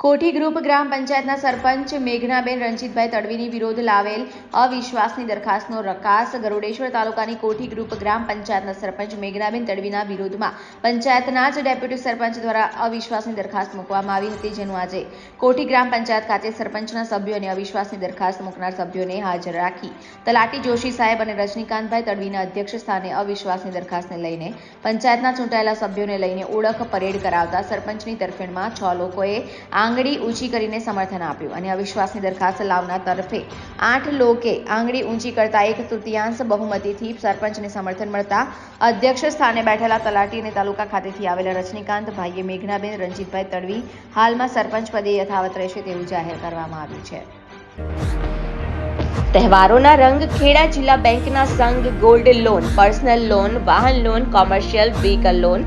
કોઠી group ગ્રામ પંચાયતના સરપંચ મેઘનાબેન રણજીતભાઈ તડવીની વિરોધ લાવેલ અવિશ્વાસની દરખાસ્તનો રકાસ ગરુડેશ્વર તાલુકાની કોઠી ગ્રુપ ગ્રામ પંચાયતના સરપંચ મેઘનાબેન તડવીના વિરોધમાં પંચાયતના જ ડેપ્યુટી સરપંચ દ્વારા અવિશ્વાસની દરખાસ્ત મૂકવામાં આવી હતી, જેનું આજે કોઠી ગ્રામ પંચાયત ખાતે સરપંચના સભ્યો અને અવિશ્વાસની દરખાસ્ત મૂકનાર સભ્યોને હાજર રાખી. તલાટી જોશી સાહેબ અને રજનીકાંતભાઈ તડવીના અધ્યક્ષ સ્થાને અવિશ્વાસની દરખાસ્તને લઈને પંચાયતના ચૂંટાયેલા સભ્યોને લઈને ઓળખ પરેડ કરાવતા સરપંચની તરફેણમાં છ લોકોએ આંગળી ઊંચી કરીને સમર્થન આપ્યું અને અવિશ્વાસની દરખાસ્ત લાવનાર તરફે આઠ લોકે આંગળી ઊંચી કરતા એક તૃતીયાંશ બહુમતીથી સરપંચને સમર્થન મળતા અધ્યક્ષ સ્થાને બેઠેલા તલાટી અને તાલુકા ખાતેથી આવેલા રજનીકાંત, ભાઈએ મેઘનાબેન, રણજીતભાઈ તડવી હાલમાં સરપંચ પદે યથાવત રહેશે તેવું જાહેર કરવામાં આવ્યું છે. તહેવારોના રંગ ખેડા જિલ્લા બેંકના સંઘ ગોલ્ડ લોન, પર્સનલ લોન, વાહન loan, commercial, vehicle loan